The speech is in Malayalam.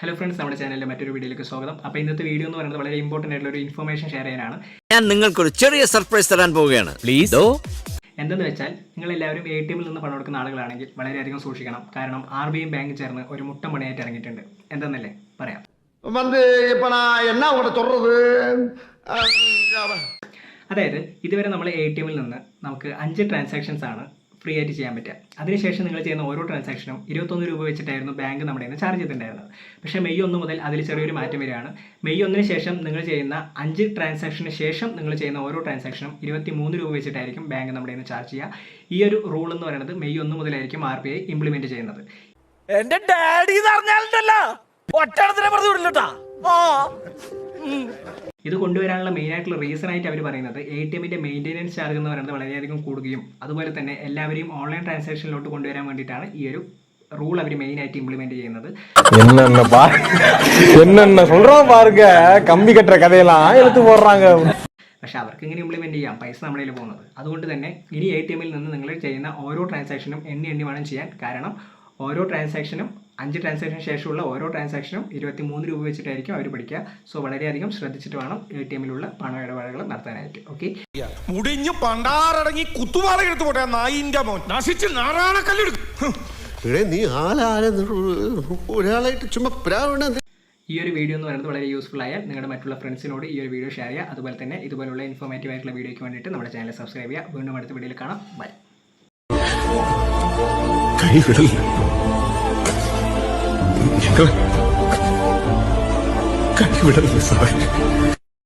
ഹലോ ഫ്രണ്ട്സ് നമ്മുടെ ചാനലിലെ മറ്റൊരു വീഡിയോയിലേക്ക് സ്വാഗതം. അപ്പോൾ ഇന്നത്തെ വീഡിയോ എന്ന് പറയുന്നത് വളരെ ഇമ്പോർട്ടന്റ് ആയിട്ടുള്ള ഒരു ഇൻഫർമേഷൻ ഷെയർ ചെയ്യാനാണ്. ഞാൻ നിങ്ങൾക്കൊരു ചെറിയ സർപ്രൈസ് തരാൻ പോവുകയാണ്. പ്ലീസ് എന്തെന്ന് വെച്ചാൽ നിങ്ങൾ എല്ലാവരും എ ടി എമ്മിൽ നിന്ന് പണം എടുക്കുന്ന ആളുകളാണെങ്കിൽ വളരെയധികം സൂക്ഷിക്കണം. കാരണം ആർ ബി ഐ ബാങ്ക് ചേർന്ന് ഒരു മുട്ട മണിയായിട്ട് ഇറങ്ങിയിട്ടുണ്ട്. എന്തെന്നല്ലേ? പറയാം. അതായത് ഇതുവരെ നമ്മൾ എ ടി എമ്മിൽ നിന്ന് നമുക്ക് അഞ്ച് ട്രാൻസാക്ഷൻസ് ആണ് ഫ്രീ ആയിട്ട് ചെയ്യാൻ പറ്റുക. അതിനുശേഷം നിങ്ങൾ ചെയ്യുന്ന ഓരോ ട്രാൻസാക്ഷനും ഇരുപത്തൊന്ന് രൂപ വെച്ചിട്ടായിരുന്നു ബാങ്ക് നമ്മുടെ നിന്ന് ചാർജ് ചെയ്തിട്ടുണ്ടായിരുന്നത്. പക്ഷേ മെയ് ഒന്ന് മുതൽ അതിൽ ചെറിയൊരു മാറ്റം വരികയാണ്. മെയ് ഒന്നിന് ശേഷം നിങ്ങൾ ചെയ്യുന്ന അഞ്ച് ട്രാൻസാക്ഷന് ശേഷം നിങ്ങൾ ചെയ്യുന്ന ഓരോ ട്രാൻസാക്ഷനും ഇരുപത്തി മൂന്ന് രൂപ വെച്ചിട്ടായിരിക്കും ബാങ്ക് നമ്മുടെ നിന്ന് ചാർജ് ചെയ്യുക. ഈ ഒരു റൂൾ എന്ന് പറയുന്നത് മെയ് ഒന്ന് മുതലായിരിക്കും ആർ ബി ഐ ഇംപ്ലിമെന്റ് ചെയ്യുന്നത് എന്റെ ഡാഡി പറഞ്ഞാലുണ്ടല്ലോ ആ. ഇത് കൊണ്ടുവരാനുള്ള മെയിൻ ആയിട്ടുള്ള റീസൺ ആയിട്ട് അവർ പറയുന്നത് എ ടി എമ്മിന്റെ മെയിൻ്റെനൻസ് ചാർജ് എന്ന് പറയുന്നത് വളരെയധികം കൂടുകയും അതുപോലെ തന്നെ എല്ലാവരെയും ഓൺലൈൻ ട്രാൻസാക്ഷനിലോട്ട് കൊണ്ടുവരാൻ വേണ്ടിയിട്ടാണ് ഈ ഒരു റൂൾ അവർ മെയിൻ ആയിട്ട് ഇംപ്ലിമെന്റ് ചെയ്യുന്നത് என்னென்ன பா என்னென்ன சொல்றான் பாருங்க கம்பி கட்டுற கதையெல்லாம் எடுத்து போடுறாங்க പക്ഷെ അവർക്ക് ഇങ്ങനെ ഇംപ്ലിമെന്റ് ചെയ്യാം പൈസ നമ്മുടെ കയ്യിൽ പോകുന്നത് അതുകൊണ്ട് തന്നെ ഇനി എ ടി എമ്മിൽ നിന്ന് നിങ്ങൾ ചെയ്യുന്ന ഓരോ ട്രാൻസാക്ഷനും എണ്ണി എണ്ണി വേണം ചെയ്യാൻ കാരണം ഓരോ ട്രാൻസാക്ഷനും അഞ്ച് ട്രാൻസാക്ഷന് ശേഷമുള്ള ഓരോ ട്രാൻസാക്ഷനും ഇരുപത്തി മൂന്ന് രൂപ വെച്ചിട്ടായിരിക്കും അവർ പഠിക്കുക. സോ വളരെയധികം ശ്രദ്ധിച്ചിട്ട് വേണം എ ടി എമ്മിലുള്ള പണ ഇടപാടുകൾ നടത്താനായിട്ട്. ഓക്കെ മുടിഞ്ഞ് പണ്ടാറടങ്ങി കുത്തുപാറ എടുത്തു പോട്ടെ നായിന്റെ മോൻ. നശിച്ച് നീ ഒരാളായിട്ട് ചുമ്മാ പ്രാവണ ഈ ഒരു വീഡിയോ എന്ന് പറയുന്നത് വളരെ യൂസ്ഫുൾ ആയാൽ നിങ്ങളുടെ മറ്റുള്ള ഫ്രണ്ട്സിനോട് ഈ ഒരു വീഡിയോ ഷെയർ ചെയ്യുക. അതുപോലെ തന്നെ ഇതുപോലുള്ള ഇൻഫോർമേറ്റീവ് ആയിട്ടുള്ള വീഡിയോയ്ക്ക് വേണ്ടിയിട്ട് നമ്മുടെ ചാനൽ സബ്സ്ക്രൈബ് ചെയ്യുക. വീണ്ടും അടുത്ത വീഡിയോയിൽ കാണാം. ബൈ எங்களை கைவிடாது சார்